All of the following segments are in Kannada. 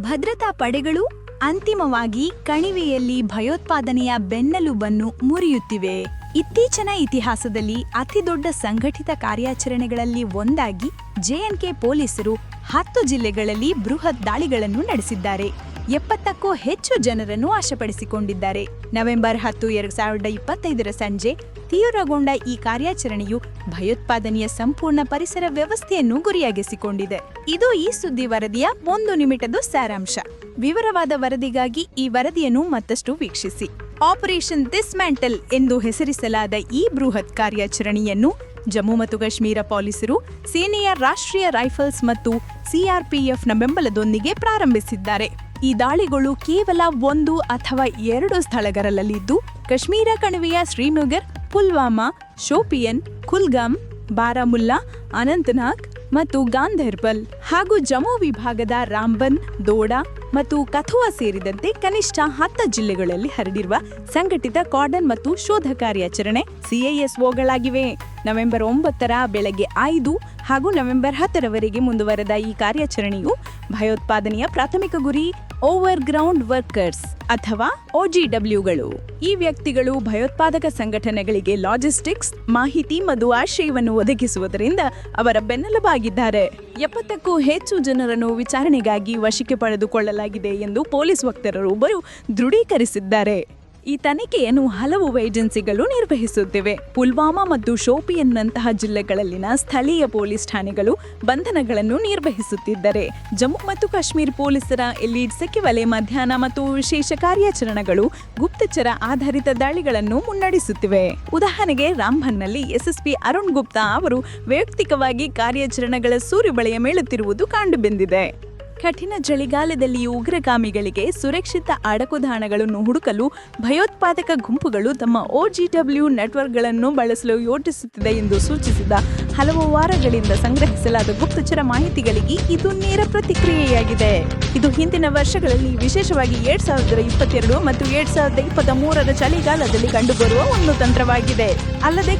ಭದ್ರತಾ ಪಡೆಗಳು ಅಂತಿಮವಾಗಿ ಕಣಿವೆಯಲ್ಲಿ ಭಯೋತ್ಪಾದನೆಯ ಬೆನ್ನೆಲುಬನ್ನು ಮುರಿಯುತ್ತಿವೆ. ಇತ್ತೀಚಿನ ಇತಿಹಾಸದಲ್ಲಿ ಅತಿದೊಡ್ಡ ಸಂಘಟಿತ ಕಾರ್ಯಾಚರಣೆಗಳಲ್ಲಿ ಒಂದಾಗಿ ಜೆಎನ್ಕೆ ಪೊಲೀಸರು ಹತ್ತು ಜಿಲ್ಲೆಗಳಲ್ಲಿ ಬೃಹತ್ ದಾಳಿಗಳನ್ನು ನಡೆಸಿದ್ದಾರೆ. ಎಪ್ಪತ್ತಕ್ಕೂ ಹೆಚ್ಚು ಜನರನ್ನು ವಶಪಡಿಸಿಕೊಂಡಿದ್ದಾರೆ ನವೆಂಬರ್ ಹತ್ತು, ಎರಡು ಸಾವಿರದ ಇಪ್ಪತ್ತೈದರ ಸಂಜೆ ತೀವ್ರಗೊಂಡ ಈ ಕಾರ್ಯಾಚರಣೆಯು ಭಯೋತ್ಪಾದನೆಯ ಸಂಪೂರ್ಣ ಪರಿಸರ ವ್ಯವಸ್ಥೆಯನ್ನು ಗುರಿಯಾಗಿಸಿಕೊಂಡಿದೆ. ಇದು ಈ ಸುದ್ದಿ ವರದಿಯ ಒಂದು ನಿಮಿಷದ ಸಾರಾಂಶ. ವಿವರವಾದ ವರದಿಗಾಗಿ ಈ ವರದಿಯನ್ನು ಮತ್ತಷ್ಟು ವೀಕ್ಷಿಸಿ. ಆಪರೇಷನ್ ಡಿಸ್ಮ್ಯಾಂಟಲ್ ಎಂದು ಹೆಸರಿಸಲಾದ ಈ ಬೃಹತ್ ಕಾರ್ಯಾಚರಣೆಯನ್ನು ಜಮ್ಮು ಮತ್ತು ಕಾಶ್ಮೀರ ಪೊಲೀಸರು ಸೇನೆಯ ರಾಷ್ಟ್ರೀಯ ರೈಫಲ್ಸ್ ಮತ್ತು ಸಿಆರ್ಪಿಎಫ್ನ ಬೆಂಬಲದೊಂದಿಗೆ ಪ್ರಾರಂಭಿಸಿದ್ದಾರೆ. ಈ ದಾಳಿಗಳು ಕೇವಲ ಒಂದು ಅಥವಾ ಎರಡು ಸ್ಥಳಗಳಲ್ಲಿದ್ದು ಕಾಶ್ಮೀರ ಕಣಿವೆಯ ಶ್ರೀನಗರ್, ಪುಲ್ವಾಮಾ, ಶೋಪಿಯನ್ ಕುಲ್ಗಾಮ್ ಬಾರಾಮುಲ್ಲಾ, ಅನಂತನಾಗ್ ಮತ್ತು ಗಾಂಧರ್ಬಲ್ ಹಾಗೂ ಜಮ್ಮು ವಿಭಾಗದ ರಾಂಬನ್, ದೋಡಾ ಮತ್ತು ಕಥುವಾ ಸೇರಿದಂತೆ ಕನಿಷ್ಠ ಹತ್ತು ಜಿಲ್ಲೆಗಳಲ್ಲಿ ಹರಡಿರುವ ಸಂಘಟಿತ ಕಾರ್ಡನ್ ಮತ್ತು ಶೋಧ ಕಾರ್ಯಾಚರಣೆ ಸಿಐಎಸ್ಒಗಳಾಗಿವೆ ನವೆಂಬರ್ ಒಂಬತ್ತರ ಬೆಳಗ್ಗೆ ಐದು ಹಾಗೂ ನವೆಂಬರ್ ಹತ್ತರವರೆಗೆ ಮುಂದುವರೆದ ಈ ಕಾರ್ಯಾಚರಣೆಯು ಭಯೋತ್ಪಾದನೆಯ ಪ್ರಾಥಮಿಕ ಗುರಿ ಓವರ್ ಗ್ರೌಂಡ್ ವರ್ಕರ್ಸ್ ಅಥವಾ ಒಜಿಡಬ್ಲ್ಯೂಗಳು ಈ ವ್ಯಕ್ತಿಗಳು ಭಯೋತ್ಪಾದಕ ಸಂಘಟನೆಗಳಿಗೆ ಲಾಜಿಸ್ಟಿಕ್ಸ್ ಮಾಹಿತಿ ಮತ್ತು ಆಶ್ರಯವನ್ನು ಒದಗಿಸುವುದರಿಂದ ಅವರ ಬೆನ್ನೆಲುಬಾಗಿದ್ದಾರೆ. ಎಪ್ಪತ್ತಕ್ಕೂ ಹೆಚ್ಚು ಜನರನ್ನು ವಿಚಾರಣೆಗಾಗಿ ವಶಕ್ಕೆ ಪಡೆದುಕೊಳ್ಳಲಾಗಿದೆ ಎಂದು ಪೊಲೀಸ್ ವಕ್ತಾರರೊಬ್ಬರು ದೃಢೀಕರಿಸಿದ್ದಾರೆ. ಈ ತನಿಖೆಯನ್ನು ಹಲವು ಏಜೆನ್ಸಿಗಳು ನಿರ್ವಹಿಸುತ್ತಿವೆ. ಪುಲ್ವಾಮಾ ಮತ್ತು ಶೋಪಿಯನ್ನಂತಹ ಜಿಲ್ಲೆಗಳಲ್ಲಿನ ಸ್ಥಳೀಯ ಪೊಲೀಸ್ ಠಾಣೆಗಳು ಬಂಧನಗಳನ್ನು ನಿರ್ವಹಿಸುತ್ತಿದ್ದರೆ. ಜಮ್ಮು ಮತ್ತು ಕಾಶ್ಮೀರ ಪೊಲೀಸರ ಎಲೀಡ್ ಸೆಕಿವಲೆ ಮಧ್ಯಾಹ್ನ ಮತ್ತು ವಿಶೇಷ ಕಾರ್ಯಾಚರಣೆಗಳು ಗುಪ್ತಚರ ಆಧಾರಿತ ದಾಳಿಗಳನ್ನು ಮುನ್ನಡೆಸುತ್ತಿವೆ. ಉದಾಹರಣೆಗೆ ರಾಂಬನ್ನಲ್ಲಿ ಎಸ್ಎಸ್ಪಿ ಅರುಣ್ ಗುಪ್ತಾ ಅವರು ವೈಯಕ್ತಿಕವಾಗಿ ಕಾರ್ಯಾಚರಣೆಗಳ ಸೂರ್ಯಬಳೆಯ ಮೇಳುತ್ತಿರುವುದು ಕಂಡುಬಂದಿದೆ. ಕಠಿಣ ಚಳಿಗಾಲದಲ್ಲಿ ಉಗ್ರಗಾಮಿಗಳಿಗೆ ಸುರಕ್ಷಿತ ಅಡಕುದಾಣಗಳನ್ನು ಹುಡುಕಲು ಭಯೋತ್ಪಾದಕ ಗುಂಪುಗಳು ತಮ್ಮ ಒಜಿಡಬ್ಲ್ಯೂ ನೆಟ್ವರ್ಕ್ಗಳನ್ನು ಬಳಸಲು ಯೋಚಿಸುತ್ತಿದೆ ಎಂದು ಸೂಚಿಸಿದ ಹಲವು ವಾರಗಳಿಂದ ಸಂಗ್ರಹಿಸಲಾದ ಗುಪ್ತಚರ ಮಾಹಿತಿಗಳಿಗೆ ಇದು ನೇರ ಪ್ರತಿಕ್ರಿಯೆಯಾಗಿದೆ. ಇದು ಹಿಂದಿನ ವರ್ಷಗಳಲ್ಲಿ ವಿಶೇಷವಾಗಿ ಎರಡ್ ಸಾವಿರದ ಇಪ್ಪತ್ತೆರಡು ಮತ್ತು ಎರಡ್ ಸಾವಿರದ ಇಪ್ಪತ್ತ ಮೂರರ ಚಳಿಗಾಲದಲ್ಲಿ ಕಂಡುಬರುವ ಒಂದು ತಂತ್ರವಾಗಿದೆ. ಅಲ್ಲದೆ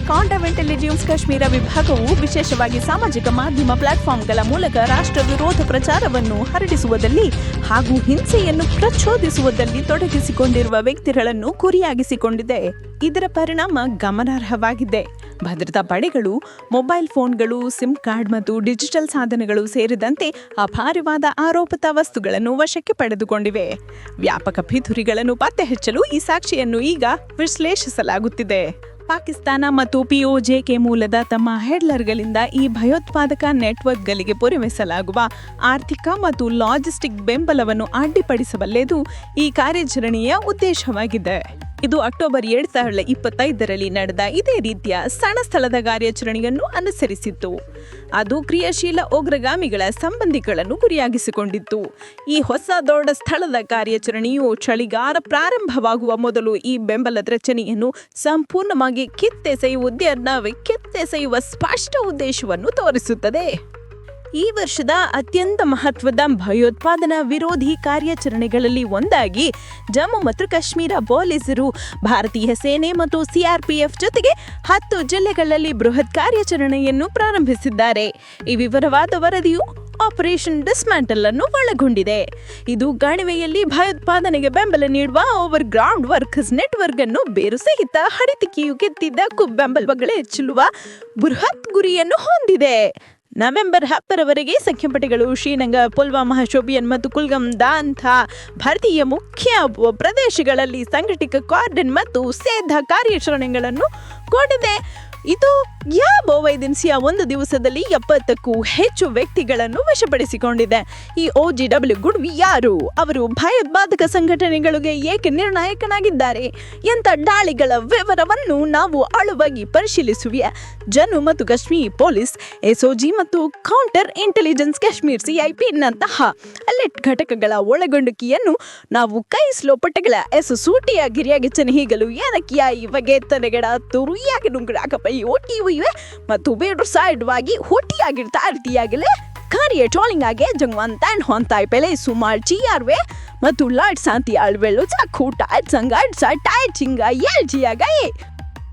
ಇಂಟೆಲಿಜೆನ್ಸ್ ಕಾಶ್ಮೀರ ವಿಭಾಗವು ವಿಶೇಷವಾಗಿ ಸಾಮಾಜಿಕ ಮಾಧ್ಯಮ ಪ್ಲಾಟ್ಫಾರ್ಮ್ಗಳ ಮೂಲಕ ರಾಷ್ಟ್ರ ವಿರೋಧ ಪ್ರಚಾರವನ್ನು ಹರಡಿಸುವುದಲ್ಲಿ ಹಾಗೂ ಹಿಂಸೆಯನ್ನು ಪ್ರಚೋದಿಸುವುದಲ್ಲಿ ತೊಡಗಿಸಿಕೊಂಡಿರುವ ವ್ಯಕ್ತಿಗಳನ್ನು ಗುರಿಯಾಗಿಸಿಕೊಂಡಿದೆ ಇದರ ಪರಿಣಾಮ ಗಮನಾರ್ಹವಾಗಿದೆ. ಭದ್ರತಾ ಪಡೆಗಳು ಮೊಬೈಲ್ ಫೋನ್ಗಳು, ಸಿಮ್ ಕಾರ್ಡ್ ಮತ್ತು ಡಿಜಿಟಲ್ ಸಾಧನಗಳು ಸೇರಿದಂತೆ ಅಪಾರವಾದ ಆರೋಪಿತ ವಸ್ತುಗಳನ್ನು ವಶಕ್ಕೆ ಪಡೆದುಕೊಂಡಿವೆ. ವ್ಯಾಪಕ ಪಿತುರಿಗಳನ್ನು ಪತ್ತೆ ಹಚ್ಚಲು ಈ ಸಾಕ್ಷಿಯನ್ನು ಈಗ ವಿಶ್ಲೇಷಿಸಲಾಗುತ್ತಿದೆ. ಪಾಕಿಸ್ತಾನ ಮತ್ತು ಪಿಒಜೆಕೆ ಮೂಲದ ತಮ್ಮ ಹೆಡ್ಲರ್ಗಳಿಂದ ಈ ಭಯೋತ್ಪಾದಕ ನೆಟ್ವರ್ಕ್ಗಳಿಗೆ ಪೂರೈಸಲಾಗುವ ಆರ್ಥಿಕ ಮತ್ತು ಲಾಜಿಸ್ಟಿಕ್ ಬೆಂಬಲವನ್ನು ಅಡ್ಡಿಪಡಿಸಬಲ್ಲೆದು ಈ ಕಾರ್ಯಾಚರಣೆಯ ಉದ್ದೇಶವಾಗಿದೆ. ಇದು ಅಕ್ಟೋಬರ್ ಎರಡ್ ಸಾವಿರದ ಇಪ್ಪತ್ತೈದರಲ್ಲಿ ನಡೆದ ಇದೇ ರೀತಿಯ ಸಣ್ಣ ಸ್ಥಳದ ಕಾರ್ಯಾಚರಣೆಯನ್ನು ಅನುಸರಿಸಿತ್ತು. ಅದು ಕ್ರಿಯಾಶೀಲ ಉಗ್ರಗಾಮಿಗಳ ಸಂಬಂಧಿಗಳನ್ನು ಗುರಿಯಾಗಿಸಿಕೊಂಡಿತ್ತು. ಈ ಹೊಸ ದೊಡ್ಡ ಸ್ಥಳದ ಕಾರ್ಯಾಚರಣೆಯು ಚಳಿಗಾರ ಪ್ರಾರಂಭವಾಗುವ ಮೊದಲು ಈ ಬೆಂಬಲದ ರಚನೆಯನ್ನು ಸಂಪೂರ್ಣವಾಗಿ ಕಿತ್ತೆಸೆಯುವುದನ್ನವೇ ಕಿತ್ತೆಸೆಯುವ ಸ್ಪಷ್ಟ ಉದ್ದೇಶವನ್ನು ತೋರಿಸುತ್ತದೆ. ಈ ವರ್ಷದ ಅತ್ಯಂತ ಮಹತ್ವದ ಭಯೋತ್ಪಾದನಾ ವಿರೋಧಿ ಕಾರ್ಯಾಚರಣೆಗಳಲ್ಲಿ ಒಂದಾಗಿ ಜಮ್ಮು ಮತ್ತು ಕಾಶ್ಮೀರ ಪೊಲೀಸರು, ಭಾರತೀಯ ಸೇನೆ ಮತ್ತು ಸಿಆರ್ಪಿಎಫ್ ಜೊತೆಗೆ ಹತ್ತು ಜಿಲ್ಲೆಗಳಲ್ಲಿ ಬೃಹತ್ ಕಾರ್ಯಾಚರಣೆಯನ್ನು ಪ್ರಾರಂಭಿಸಿದ್ದಾರೆ. ಈ ವಿವರವಾದ ವರದಿಯು ಆಪರೇಷನ್ ಡಿಸ್ಮ್ಯಾಂಟಲ್ ಅನ್ನು ಒಳಗೊಂಡಿದೆ. ಇದು ಕಣಿವೆಯಲ್ಲಿ ಭಯೋತ್ಪಾದನೆಗೆ ಬೆಂಬಲ ನೀಡುವ ಓವರ್ ಗ್ರೌಂಡ್ ವರ್ಕರ್ಸ್ ನೆಟ್ವರ್ಕ್ ಅನ್ನು ಬೇರು ಸಹಿತ ಹಡಿತಿಕೆಯು ಗೆದ್ದಿದ್ದ ಬೆಂಬಲಗಳೇ ಚೆಲ್ಲುವ ಬೃಹತ್ ಗುರಿಯನ್ನು ಹೊಂದಿದೆ. ನವೆಂಬರ್ ಹತ್ತರವರೆಗೆ ಸಂಖ್ಯಪಟೆಗಳು ಶ್ರೀನಂಗ ಪುಲ್ವಾಮಾ ಶೋಬಿಯನ್ ಮತ್ತು ಕುಲ್ಗಮ್ ದಾಂಥ ಭಾರತೀಯ ಮುಖ್ಯ ಪ್ರದೇಶಗಳಲ್ಲಿ ಸಂಘಟಿತ ಕಾರ್ಡನ್ ಮತ್ತು ಸೇಧ ಕಾರ್ಯಾಚರಣೆಗಳನ್ನು ಕೊಟ್ಟಿದೆ ಇದು ಯಾವ ವೈದೆನ್ಸಿಯ ಒಂದು ದಿವಸದಲ್ಲಿ ಎಪ್ಪತ್ತಕ್ಕೂ ಹೆಚ್ಚು ವ್ಯಕ್ತಿಗಳನ್ನು ವಶಪಡಿಸಿಕೊಂಡಿದೆ. ಈ ಒ ಜಿ ಡಬ್ಲ್ಯೂ ಗುಡ್ವಿ ಯಾರು? ಅವರು ಭಯೋತ್ಪಾದಕ ಸಂಘಟನೆಗಳಿಗೆ ಏಕೆ ನಿರ್ಣಾಯಕನಾಗಿದ್ದಾರೆ? ಎಂಥ ದಾಳಿಗಳ ವಿವರವನ್ನು ನಾವು ಆಳುವಾಗಿ ಪರಿಶೀಲಿಸುವೆ. ಜನು ಮತ್ತು ಕಾಶ್ಮೀರಿ ಪೊಲೀಸ್ ಎಸ್ಒಜಿ ಮತ್ತು ಕೌಂಟರ್ ಇಂಟೆಲಿಜೆನ್ಸ್ ಕಾಶ್ಮೀರ್ ಸಿಐಪಿನಂತಹ ಅಲೆಟ್ ಘಟಕಗಳ ಒಳಗೊಂಡಿಕೆಯನ್ನು ನಾವು ಕೈಸ್ಲೋ ಪಟ್ಟಗಳ ಎಸ್ ಸೂಟಿಯ ಗಿರಿಯಾಗಿ ಹೀಗಲು ಏನಕ್ಕಿಯ ಇವಗೆ ತನೆಗಡ ತುರುಯಾಗಿ ನುಂಗಡಾಕಪ್ಪ ಈ ಒಟ್ಟಿ ಇವೆ ಮತ್ತು ಬೇಡ್ರು ಸೈಡ್ವಾಗಿ ಹೊಟ್ಟಿಯಾಗಿರ್ತಾ ಇರ್ತೀಯಾಗಲೇ ಕಾರ್ಯ ಟ್ರಾಲಿಂಗ್ ಆಗಿ ಜಂಗ್ವಂತ ಹೊಂತಾಯ್ ಪೆಲೆ ಸುಮಾರು ಚಿಯಾರ್ವೆ? ಮತ್ತು ಲಾಡ್ ಸಾಂತಿ ಅಳ್ವೆಳು ಚಾಕು ಟಾಯ್ಟ್ ಸಂಗ ಟಾಯ್ ಚಿಂಗ ಎಲ್ ಜಿಯಾಗ